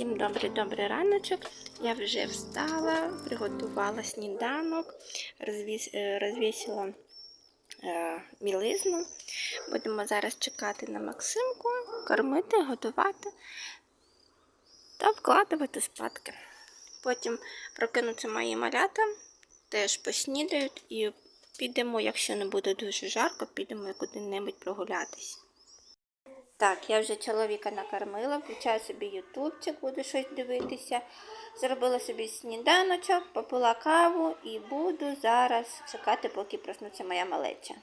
Всім добрий-добрий раночок. Я вже встала, приготувала сніданок, розвіс, е, розвісила е, мілизну. Будемо зараз чекати на Максимку, кормити, готувати та вкладувати спадки. Потім прокинуться мої малята, теж поснідають і підемо, якщо не буде дуже жарко, підемо куди-небудь прогулятись. Так, я вже чоловіка накормила, включаю собі ютубчик, буду щось дивитися. Зробила собі сніданочок, попила каву і буду зараз чекати, поки проснеться моя малеча.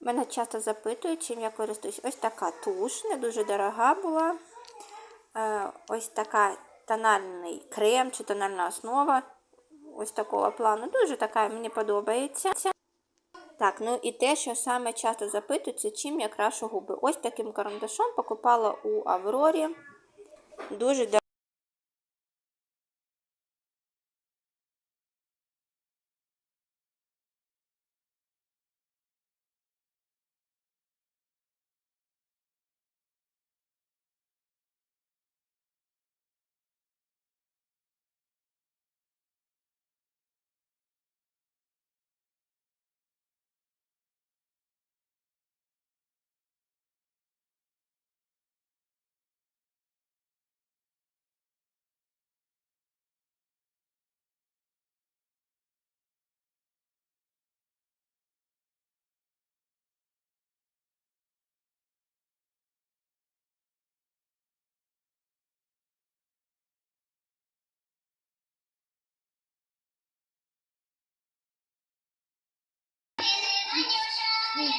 Мене часто запитують, чим я користуюсь. Ось така туш, не дуже дорога була. Е, Ось така тональний крем чи тональна основа. Ось такого плану. Дуже така мені подобається. Так, ну і те, що саме часто запитуються, чим я крашу губи. Ось таким карандашом покупала у Аврорі. Дуже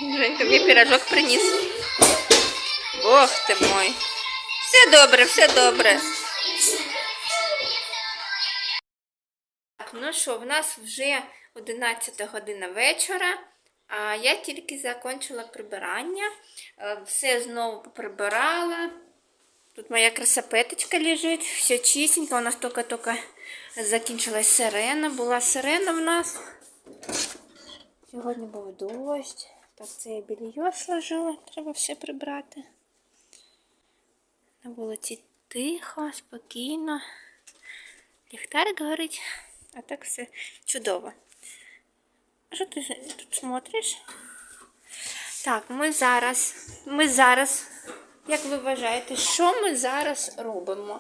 Женька мені пірожок приніс. Бог ти мой. Все добре, все добре. Так, ну що, в нас вже 11 година вечора, а я тільки закончила прибирання. Е, Все знову поприбирала. Тут моя красопеточка лежить, все чистенько, у нас тільки-тільки закінчилась сирена. Була сирена в нас. Сьогодні був дощ. Так, це я більйо сложила, треба все прибрати. На вулиці тихо, спокійно. Ліхтарик горить, а так все чудово. Що ти тут смотриш? Так, ми зараз, ми зараз, як ви вважаєте, що ми зараз робимо?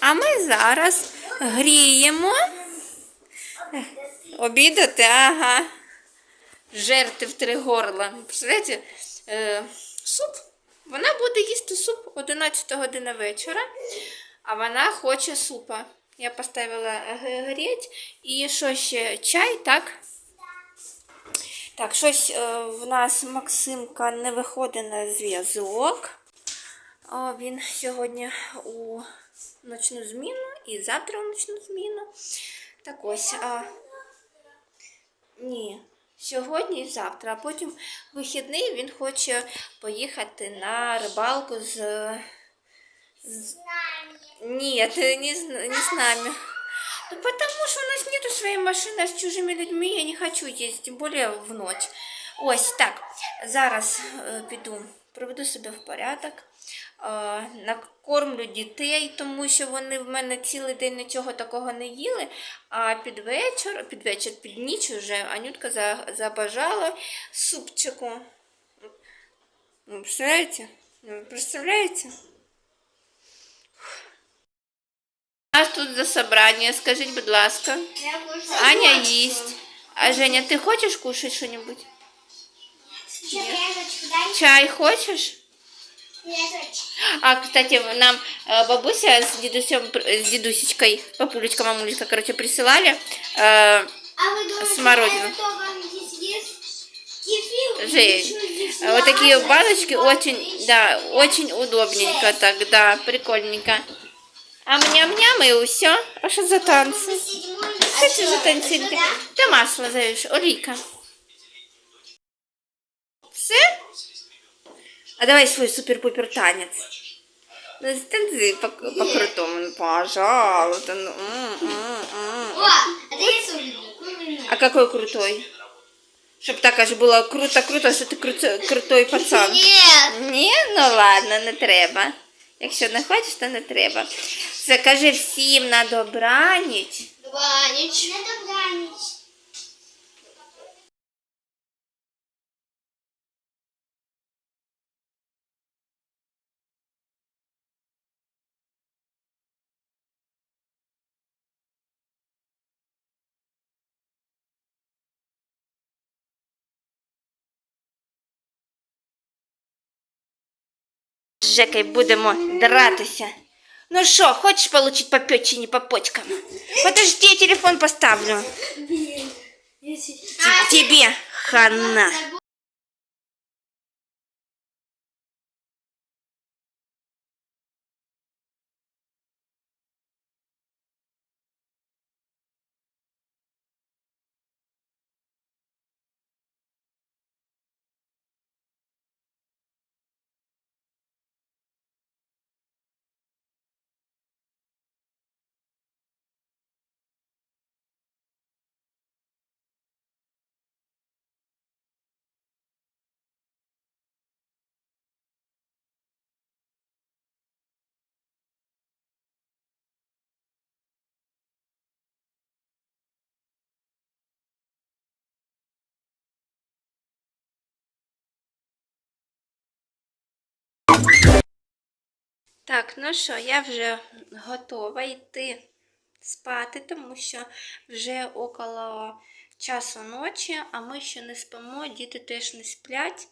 А ми зараз гріємо. Обідати, ага жерти в три горла. Представляєте, е, суп. Вона буде їсти суп 11 година вечора, а вона хоче супа. Я поставила г- і що ще чай, так? Так, щось е, в нас Максимка не виходить на зв'язок. Він сьогодні у ночну зміну і завтра у ночну зміну. Так ось. А, ні, сьогодні і завтра, а потім вихідний він хоче поїхати на рибалку з. з... Ні, не, з- не з нами. Ну, потому что у нас нету своей машины, а с чужими людьми я не хочу ездить, тем более в ночь. Ось так. Зараз е, піду, приведу себе в порядок, накормлю дітей, тому що вони в мене цілий день нічого такого не їли. А під вечір, під вечір, під ніч вже Анютка забажала супчику. Ну, Представляєте? Ну, Представляєте? У нас тут за собрание, скажіть, будь ласка. Аня їсть. А Женя, ти хочеш? Пирожечку дай. Чай хочеш? А, кстати, нам э, бабуся с дедусем, пр- с дедусечкой, папулечка, мамулечка, короче, присылали. э, А думаете, Смородину. Еще здесь э, вот такие баночки очень, да, очень удобненько так, да, прикольненько. А мням-ням и все. А что за танцы? Седьмой. Что это за танцюнки? Та масло даєш, олійка. Все? А давай свой супер-пупер танец. Ну, станцуй по- по-крутому, ну, пожалуйста. Ну, м, м, м. О, а я люблю. А какой крутой? Чтоб так аж было круто-круто, что ты кру- крутой пацан. Нет. Ні, ну ладно, не треба. Якщо не хочеш, то не треба. Закажи всім на добраніч. Добраніч. На добраніч. З Жекою будемо дратися. Ну що, хочеш получить по печені, по почкам? Подожди, я телефон поставлю. Тебе хана. Так, ну що, я вже готова йти спати, тому що вже около часу ночі, а ми ще не спимо, діти теж не сплять.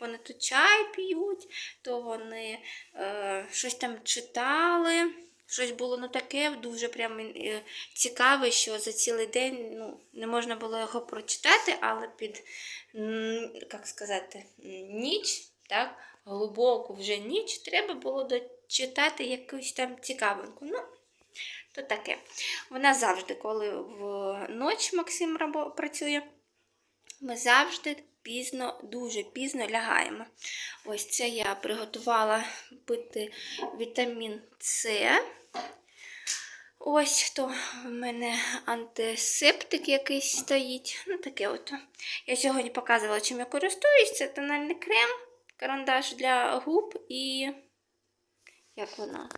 Вони то чай п'ють, то вони е, щось там читали. Щось було ну таке дуже прям е, цікаве, що за цілий день ну, не можна було його прочитати, але під як сказати, ніч, так, глибоку вже ніч, треба було дочитати якусь там цікавинку. Ну, то таке. Вона завжди, коли в ніч Максим працює, ми завжди пізно, дуже пізно лягаємо. Ось це я приготувала пити вітамін С. Ось то в мене антисептик якийсь стоїть. Ну, таке от. Я сьогодні показувала, чим я користуюсь. Це тональний крем, карандаш для губ і. Як воно?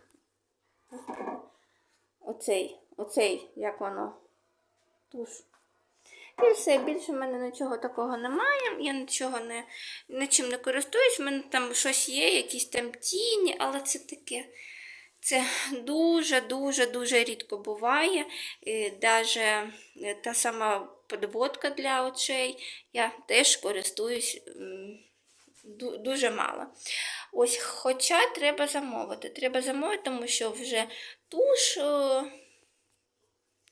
Оцей, оцей, як воно? Туш. І все, більше в мене нічого такого немає. Я нічого не, нічим не користуюсь. У мене там щось є, якісь там тіні, але це таке. Це дуже-дуже дуже рідко буває. І даже е, та сама подводка для очей я теж користуюсь дуже мало. Ось, хоча треба замовити. Треба замовити, тому що вже туш е,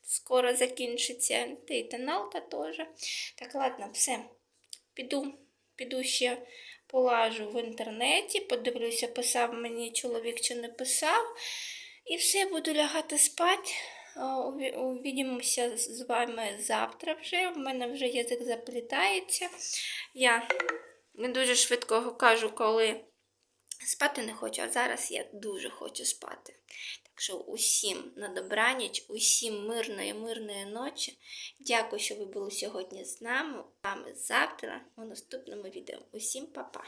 скоро закінчиться, та й тоналка теж. Так, ладно, все. Піду, піду ще полажу в інтернеті, подивлюся, писав мені чоловік чи не писав. І все, буду лягати спати. О, Увідімося з вами завтра вже. У мене вже язик заплітається. Я не дуже швидко кажу, коли спати не хочу, а зараз я дуже хочу спати. Так що усім на добраніч, усім мирної, мирної ночі. Дякую, що ви були сьогодні з нами. З вами завтра у наступному відео. Усім па-па!